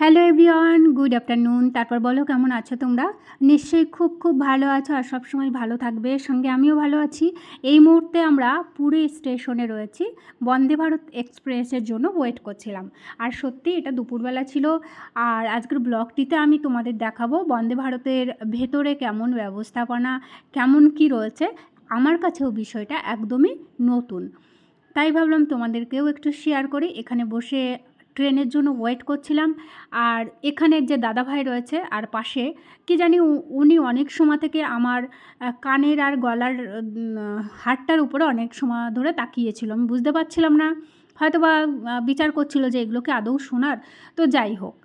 Hello everyone good afternoon তারপর বলো, কেমন আছো তোমরা? নিশ্চয়ই খুব খুব ভালো আছো আর সবসময় ভালো থাকবে। সঙ্গে আমিও ভালো আছি। এই মুহূর্তে আমরা পুরী স্টেশনে রয়েছি। বন্দে ভারত এক্সপ্রেসের জন্য ওয়েট করছিলাম। আর সত্যি এটা দুপুরবেলা ছিল। আর আজকের ব্লগটিতে আমি তোমাদের দেখাবো বন্দে ভারতের ভেতরে কেমন ব্যবস্থাপনা, কেমন কি রয়েছে। আমার কাছেও বিষয়টা একদমই নতুন। তাই ভাবলাম তোমাদেরকেও একটু শেয়ার করি। এখানে বসে ট্রেনের জন্য ওয়েট করছিলাম। আর এখানে যে দাদাভাই রয়েছে আর পাশে কি জানি উনি অনেক সময় থেকে আমার কানের আর গলার উম, হাড়টার উপরে অনেক সময় ধরে তাকিয়েছিল। আমি বুঝতে পারছিলাম না হয়তো বা বিচার করছিল যে এগুলোকে আদৌ শোনার। তো যাই হোক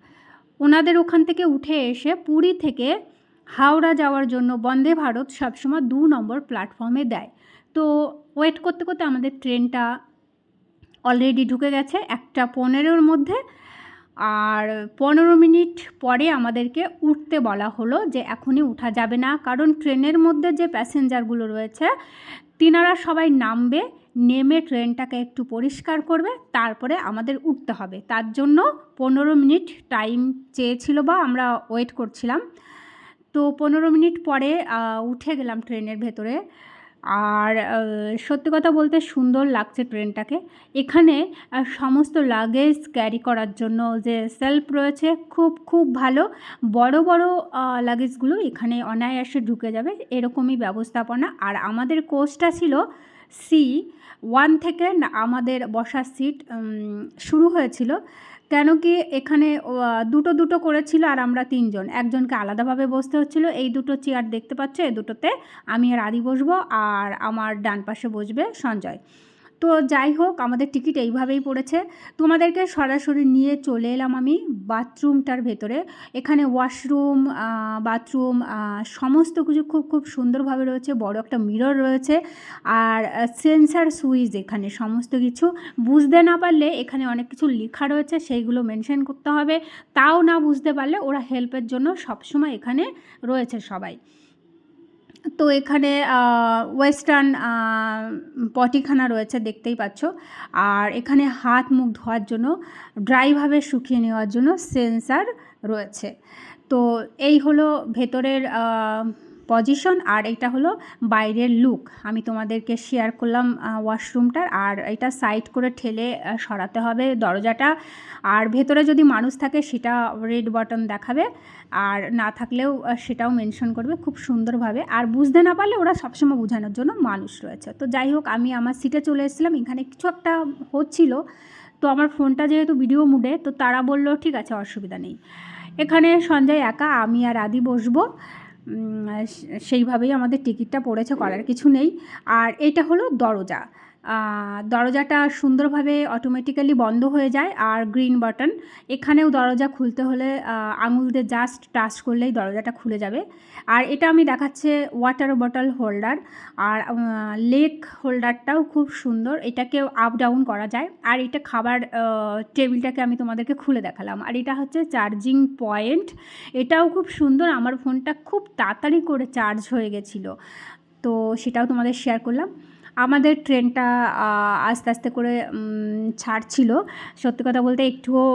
ওনাদের ওখান থেকে উঠে এসে পুরী থেকে হাওড়া যাওয়ার জন্য বন্দে ভারত সবসময় দু নম্বর প্ল্যাটফর্মে দেয়। তো ওয়েট করতে করতে আমাদের ট্রেনটা অলরেডি ঢুকে গেছে একটা পনেরোর মধ্যে। আর পনেরো মিনিট পরে আমাদেরকে উঠতে বলা হলো যে এখনই উঠা যাবে না, কারণ ট্রেনের মধ্যে যে প্যাসেঞ্জারগুলো রয়েছে, তিনারা সবাই নামবে, নেমে ট্রেনটাকে একটু পরিষ্কার করবে, তারপরে আমাদের উঠতে হবে। তার জন্য পনেরো মিনিট টাইম চেয়েছিল বা আমরা ওয়েট করছিলাম। তো পনেরো মিনিট পরে উঠে গেলাম ট্রেনের ভেতরে। আর সত্যি কথা বলতে সুন্দর লাগছে ট্রেনটাকে। এখানে সমস্ত লাগেজ ক্যারি করার জন্য যে সেলফ রয়েছে খুব খুব ভালো। বড় বড় লাগেজগুলো এখানে অনায়াসে ঢুকে যাবে, এরকমই ব্যবস্থাপনা। আর আমাদের কোচটা ছিল সি ওয়ান থেকে আমাদের বসার সিট শুরু হয়েছিল কেন কি এখানে দুটো দুটো করেছিল আর আমরা তিনজন। একজনকে আলাদাভাবে বসতে হচ্ছিল। এই দুটো চেয়ার দেখতে পাচ্ছ? এই দুটোতে আমি আর আদি বসবো আর আমার ডান পাশে বসবে সঞ্জয়। তো যাই হোক, আমাদের টিকিট এইভাবেই পড়েছে। তোমাদেরকে সরাসরি নিয়ে চলে এলাম আমি বাথরুমটার ভেতরে। এখানে ওয়াশরুম বাথরুম সমস্ত কিছু খুব খুব সুন্দরভাবে রয়েছে। বড় একটা মিরর রয়েছে আর সেন্সার সুইচ এখানে সমস্ত কিছু। বুঝতে না পারলে এখানে অনেক কিছু লেখা রয়েছে, সেইগুলো মেনশন করতে হবে। তাও না বুঝতে পারলে ওরা হেল্পের জন্য সবসময় এখানে রয়েছে সবাই। তো এখানে ওয়েস্টার্ন পটিখানা রয়েছে, দেখতেই পাচ্ছ। আর এখানে হাত মুখ ধোয়ার জন্য ড্রাইভাবে শুকিয়ে নেওয়ার জন্য সেন্সার রয়েছে। তো এই হলো ভেতরের পজিশন আর এটা হলো বাইরের লুক আমি তোমাদেরকে শেয়ার করলাম ওয়াশরুমটার আর এটা সাইড করে ঠেলে সরাতে হবে দরজাটা। আর ভেতরে যদি মানুষ থাকে সেটা রেড বাটন দেখাবে, আর না থাকলেও সেটাও মেনশন করবে খুব সুন্দরভাবে। আর বুঝতে না পারলে ওরা সবসময় বোঝানোর জন্য মানুষ রয়েছে। তো যাই হোক, আমি আমার সিটে চলে এসেছিলাম, এখানে কিছু একটা হচ্ছিল। তো আমার ফোনটা যেহেতু ভিডিও মুডে তো তারা বলল, ঠিক আছে, অসুবিধা নেই। এখানে সঞ্জয় একা, আমি আর আদি বসবো। সেইভাবেই আমাদের টিকিটটা পড়েছে করার কিছু নেই। আর এটা হলো দরজা। দরজাটা সুন্দরভাবে অটোমেটিক্যালি বন্ধ হয়ে যায় আর গ্রিন বাটন এখানেও দরজা খুলতে হলে আঙুল দিয়ে জাস্ট টাচ করলেই দরজাটা খুলে যাবে। আর এটা আমি দেখাচ্ছে ওয়াটার বটল হোল্ডার আর লেক হোল্ডারটাও খুব সুন্দর, এটাকেও আপ ডাউন করা যায়। আর এটা খাবার টেবিলটাকে আমি তোমাদেরকে খুলে দেখালাম। আর এটা হচ্ছে চার্জিং পয়েন্ট এটাও খুব সুন্দর, আমার ফোনটা খুব তাড়াতাড়ি করে চার্জ হয়ে গেছিল। তো সেটাও তোমাদের শেয়ার করলাম। আমাদের ট্রেনটা আস্তে আস্তে করে ছাড়ছিল। সত্যি কথা বলতে একটুও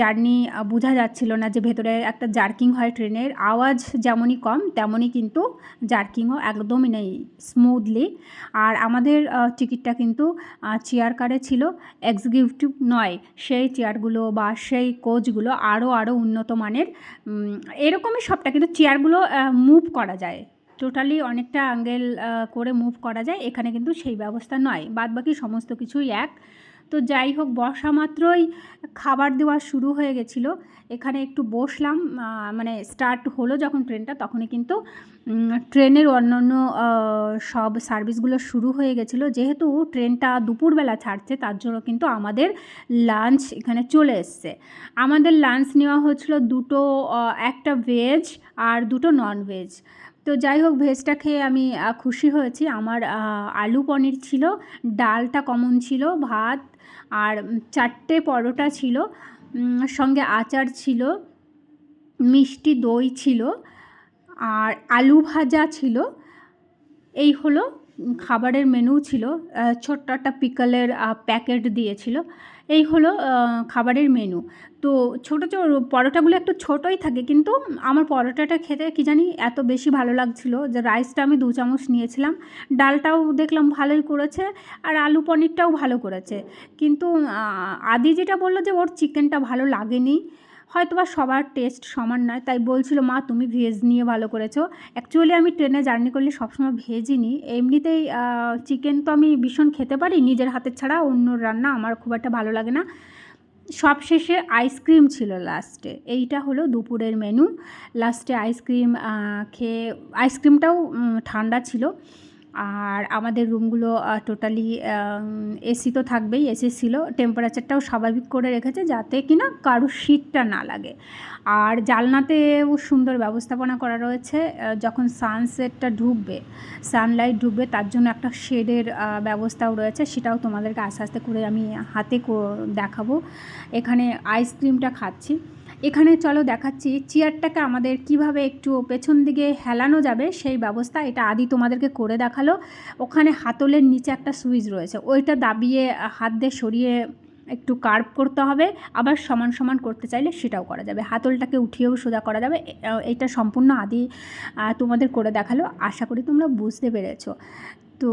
জার্নি বোঝা যাচ্ছিল না যে ভেতরে একটা জার্কিং হয় ট্রেনের। আওয়াজ যেমনই কম, তেমনই কিন্তু জার্কিংও একদমই নেই স্মুথলি আর আমাদের টিকিটটা কিন্তু চেয়ার কারে ছিল এক্সিকিউটিভ নয়। সেই চেয়ারগুলো বা সেই কোচগুলো আরও আরও উন্নত মানের এরকমই সবটা। কিন্তু চেয়ারগুলো মুভ করা যায়। টোটালি অনেকটা অ্যাঙ্গেল করে মুভ করা যায়। এখানে কিন্তু সেই ব্যবস্থা নয়। বাদ বাকি সমস্ত কিছুই এক। তো যাই হোক, বসা মাত্রই খাবার দেওয়া শুরু হয়ে গেছিল। এখানে একটু বসলাম মানে স্টার্ট হলো যখন ট্রেনটা তখনই কিন্তু ট্রেনের অন্যান্য সব সার্ভিসগুলো শুরু হয়ে গেছিল। যেহেতু ট্রেনটা দুপুরবেলা ছাড়ছে, তার জন্য কিন্তু আমাদের লাঞ্চ এখানে চলে এসছে। আমাদের লাঞ্চ নেওয়া হচ্ছিল দুটো একটা ভেজ আর দুটো নন ভেজ তো যাই হোক, ভেজটা খেয়ে আমি খুশি হয়েছি। আমার আলু পনির ছিল, ডালটা কমন ছিল, ভাত আর চারটে পরোটা ছিল সঙ্গে আচার ছিল, মিষ্টি দই ছিল, আর আলু ভাজা ছিল। এই হলো খাবারের মেনু ছিল ছোট্ট একটা পিকলের প্যাকেট দিয়েছিল। এই হলো খাবারের মেনু তো ছোটো ছোটো পরোটাগুলো একটু ছোটোই থাকে, কিন্তু আমার পরোটাটা খেতে কি জানি এত বেশি ভালো লাগছিল যে রাইসটা আমি দু চামচ নিয়েছিলাম। ডালটাও দেখলাম ভালোই করেছে, আর আলু পনিরটাও ভালো করেছে। কিন্তু আদি যেটা বলল যে ওর চিকেনটা ভালো লাগেনি হয়তো বা সবার টেস্ট সমান নয়, তাই বলছিল, মা, তুমি ভেজ নিয়ে ভালো করেছ। অ্যাকচুয়ালি আমি ট্রেনে জার্নি করলে সবসময় ভেজই নিই। এমনিতেই চিকেন তো আমি ভীষণ খেতে পারি, নিজের হাতের ছাড়া অন্য রান্না আমার খুব একটা ভালো লাগে না। সব শেষে আইসক্রিম ছিল লাস্টে এইটা হলো দুপুরের মেনু লাস্টে আইসক্রিম খেয়ে আইসক্রিমটাও ঠান্ডা ছিল। আর আমাদের রুমগুলো টোটালি এসি তো থাকবেই এসি ছিল। টেম্পারেচারটাও স্বাভাবিক করে রেখেছে যাতে কিনা কারোর শীতটা না লাগে। আর জালনাতেও সুন্দর ব্যবস্থাপনা করা রয়েছে যখন সানসেটটা ঢুকবে সানলাইট ঢুকবে তার জন্য একটা শেডের ব্যবস্থাও রয়েছে। সেটাও তোমাদেরকে আস্তে আস্তে করে আমি হাতে দেখাবো। এখানে আইসক্রিমটা খাচ্ছি। এখানে চলো দেখাচ্ছি চেয়ারটাকে আমাদের কীভাবে একটু পেছন দিকে হেলানো যাবে, সেই ব্যবস্থা এটা আদি তোমাদেরকে করে দেখাল। ওখানে হাতলের নিচে একটা সুইচ রয়েছে, ওইটা দাবিয়ে হাত দিয়ে সরিয়ে একটু কার্ভ করতে হবে, আবার সমান সমান করতে চাইলে সেটাও করা যাবে। হাতলটাকে উঠিয়েও সোজা করা যাবে। এটা সম্পূর্ণ আদি তোমাদের করে দেখাল, আশা করি তোমরা বুঝতে পেরেছ। তো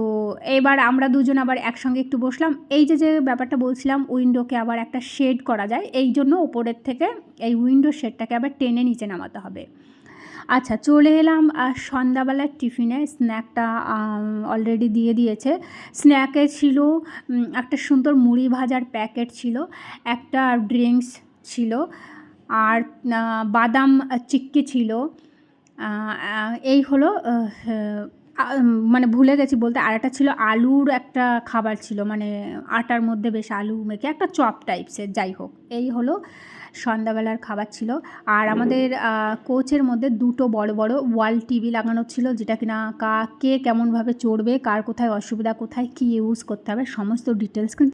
এবার আমরা দুজন আবার একসঙ্গে একটু বসলাম। এই যে যে ব্যাপারটা বলছিলাম, উইন্ডোকে আবার একটা শেড করা যায়, এই জন্য ওপরের থেকে এই উইন্ডো শেডটাকে আবার টেনে নিচে নামাতে হবে। আচ্ছা চলে এলাম আর সন্ধ্যাবেলার টিফিনে। স্ন্যাকটা অলরেডি দিয়ে দিয়েছে। স্ন্যাকে ছিল একটা সুন্দর মুড়ি ভাজার প্যাকেট ছিল, একটা ড্রিঙ্কস ছিল, আর বাদাম চিক্কি ছিল। এই হলো মানে ভুলে গেছি বলতে আর একটা ছিল আলুর একটা খাবার ছিল মানে আটার মধ্যে বেশ আলু মেখে একটা চপ টাইপসের যাই হোক। এই হলো সন্ধ্যাবেলার খাবার ছিল। আর আমাদের কোচের মধ্যে দুটো বড় বড় ওয়াল টিভি লাগানো ছিল যেটা কিনা কা কে কেমনভাবে চড়বে কার কোথায় অসুবিধা কোথায় কী ইউজ করতে হবে সমস্ত ডিটেলস কিন্তু